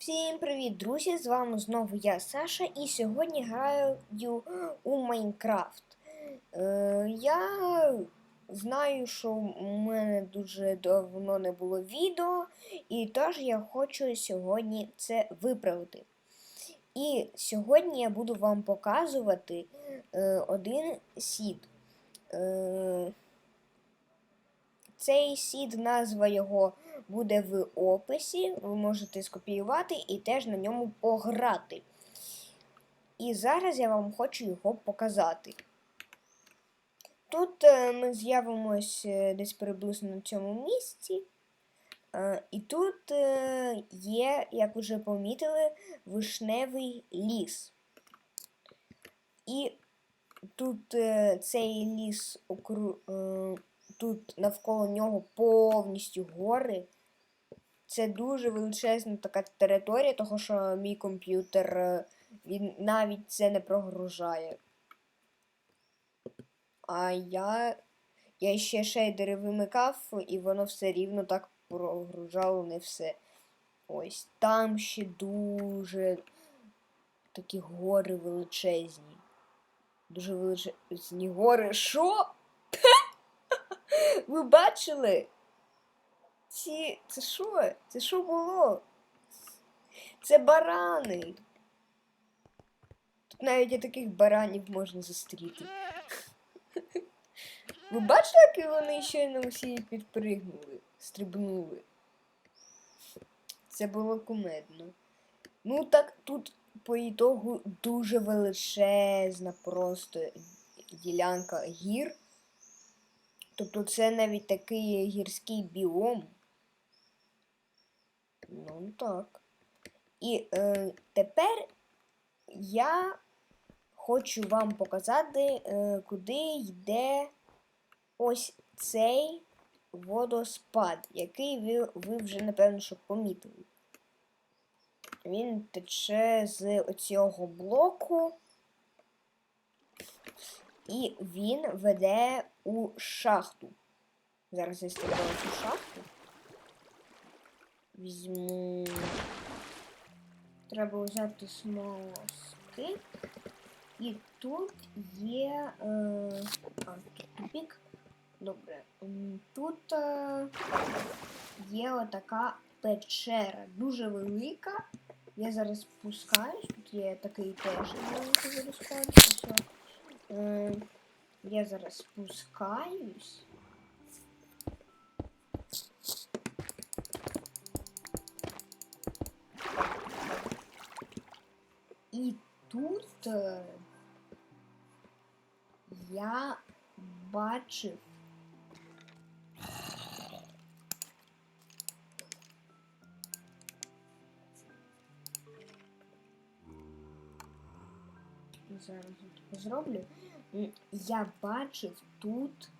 Всім привіт, друзі! З вами знову я, Саша, і сьогодні граю у Майнкрафт. Е, я знаю, що у мене дуже давно не було відео, і тож я хочу сьогодні це виправити. І сьогодні я буду вам показувати е, один сід. Е, цей сід, назва його буде в описі. Ви можете скопіювати і теж на ньому пограти. І зараз я вам хочу його показати. Тут е, ми з'явимось е, десь приблизно на цьому місці. Е, і тут є, як вже помітили, вишневий ліс. І тут цей ліс окру... тут навколо нього повністю гори. Це дуже величезна така територія, тому що мій комп'ютер е, він навіть це не прогружає. А я я ще шейдери вимикав, і воно все рівно так прогружало не все. Ось там ще дуже такі гори величезні. Дуже величезні гори. Що? Ви бачили? Ці. Це що? Це що було? Це барани. Тут навіть і таких баранів можна зустріти. Ви бачили, як вони щойно усі підпригнули, стрибнули? Це було кумедно. Ну так тут по ітогу дуже величезна просто ділянка гір. Тобто це навіть такий гірський біом. Ну так. І е, тепер я хочу вам показати, е, куди йде ось цей водоспад, який ви, ви вже, напевно, що помітили. Він тече з оцього блоку. І він веде у шахту. Зараз я стрибаю цю шахту. Візьму. Треба взяти смолоски. І тут є. Е... А, тут тупік. Добре. Тут е... є отака печера. Дуже велика. Я зараз спускаюсь. Тут є такий теж маленький водоспад. Все. Я зараз. І тут я бачив зараз зроблю. Я бачив тут.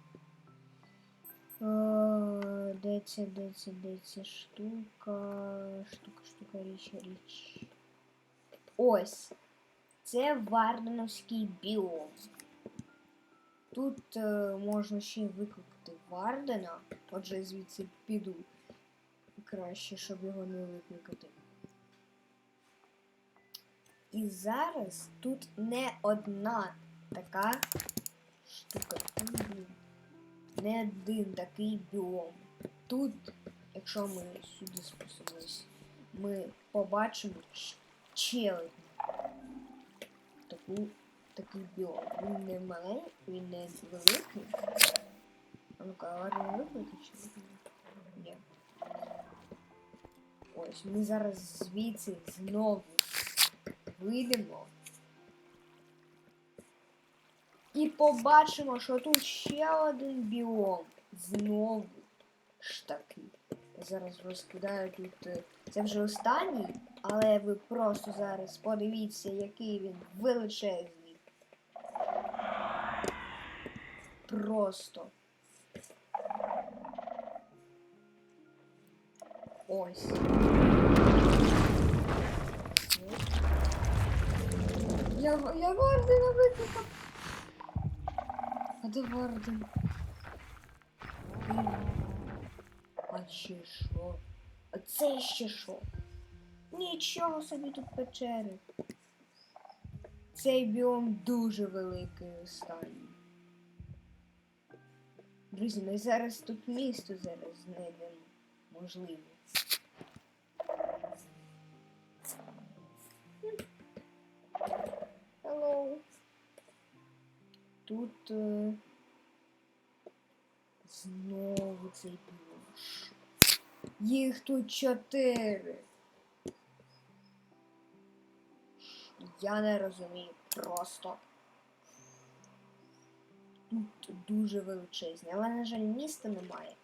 Е, Де це, де це, де це штука. Штука, штука, річ, річ. Ось. Це Варденовський біом. Тут е, можна ще викликати Вардена. Отже, звідси піду. Краще, щоб його не викликати. І зараз тут не одна така штука. Не один такий біом. Тут, якщо ми сюди спустимось, ми побачимо ч- ще одну таку, такий біом. Він не маленький, він не великий. А ну-ка, ладно, ні? Ні. Ось, ми зараз звідси знову вийдемо. І побачимо, що тут ще один біом. Знову ж таки. Я зараз розкидаю тут. е, Це вже останній, але ви просто зараз подивіться, який він величезний. Просто. Ось. Я, я Вардена викликав. А де Варден? А ще що? А це ще що? Нічого собі тут печери. Цей біом дуже великий останній. Друзі, ми зараз тут місто зараз знайдемо. Можливо. Тут е, знову цей біом. Їх тут чотири. Я не розумію просто. Тут дуже величезні, але, на жаль, міста немає.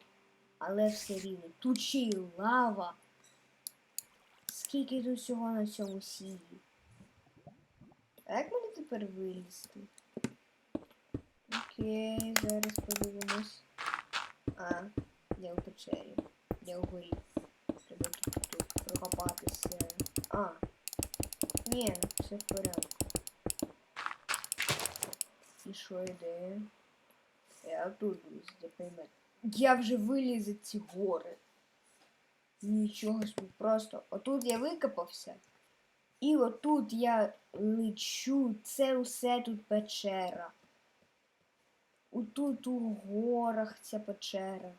Але все рівно. Й лава. Скільки тут всього на цьому сіді? А як мені тепер вилізти? Окей, зараз подивимось. А, я в печері. Я вгорі. Треба тут, тут прокопатися. А. Ні, все в порядку. І що йде? Я тут вилізти, поймете. Я вже виліз за ці гори. Нічого собі, просто отут я викопався. І отут я лечу. Це усе тут печера. Отут у горах ця печера.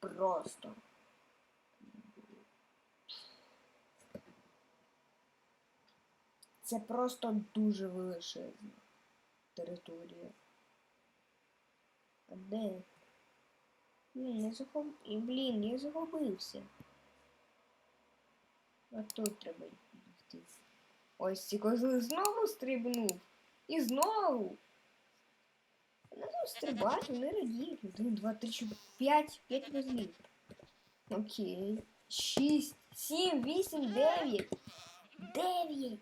Просто. Це просто дуже величезна територія. А де? Ні, я захоп... Блін, я загубився. А тут треба йти. Ось ці козли знову стрибнув. І знову. Тут стрибають, вони радіють. Один, два, три, чотири, п'ять. П'ять козлів. Окей. Шість, сім, вісім, дев'ять. Дев'ять.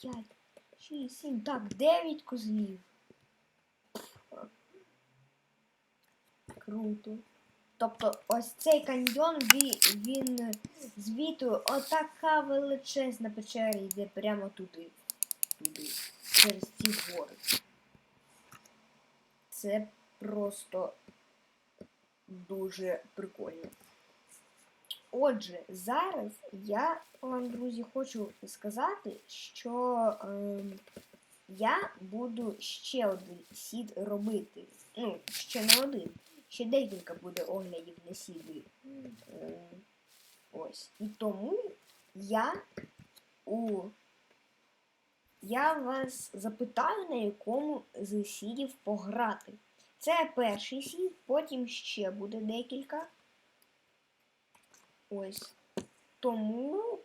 П'ять, шість, сім. Так, дев'ять козлів. Круто. Тобто ось цей каньйон, він, він звіту отака величезна печера йде прямо туди. Туди. Через ці гори. Це просто дуже прикольно. Отже, зараз я вам, друзі, хочу сказати, що ем, я буду ще один сід робити. Ну, ще не один. Ще декілька буде оглядів на сіди. Ем, ось. І тому я у я вас запитаю, на якому з сідів пограти. Це перший сід, потім ще буде декілька. Ось. Тому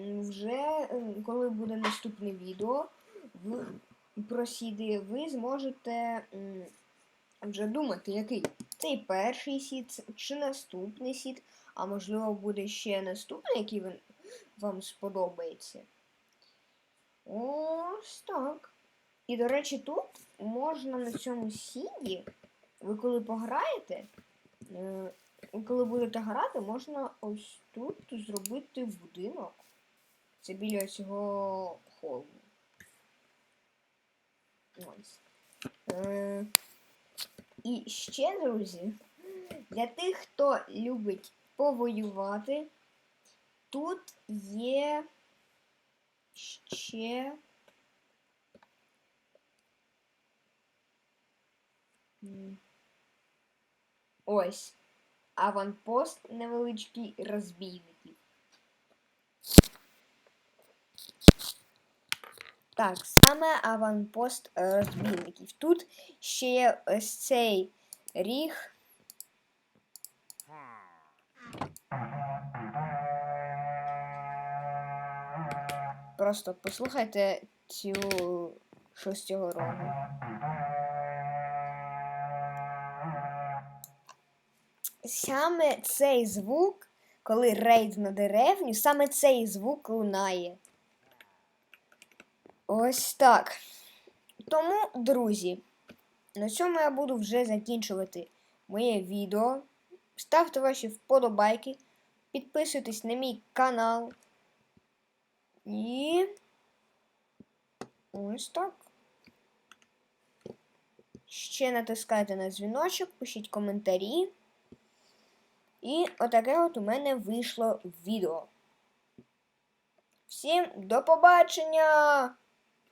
вже коли буде наступне відео в, про сіди, ви зможете вже думати, який цей перший сід чи наступний сід, а можливо буде ще наступний, який вам сподобається. Ось так. І, до речі, тут можна на цьому сіді, ви коли пограєте, е, коли будете грати, можна ось тут зробити будинок. Це біля цього холму. Ось. Е, і ще, друзі, для тих, хто любить повоювати, тут є ще. Ось. Аванпост невеличкий розбійників. Так, саме аванпост розбійників. Тут ще є ось цей ріг. Просто послухайте цю цього рогу. Саме цей звук, коли рейд на деревню, саме цей звук лунає. Ось так. Тому, друзі, на цьому я буду вже закінчувати моє відео. Ставте ваші вподобайки, підписуйтесь на мій канал. І ось так. Ще натискайте на дзвіночок, пишіть коментарі. І отаке от у мене вийшло відео. Всім до побачення!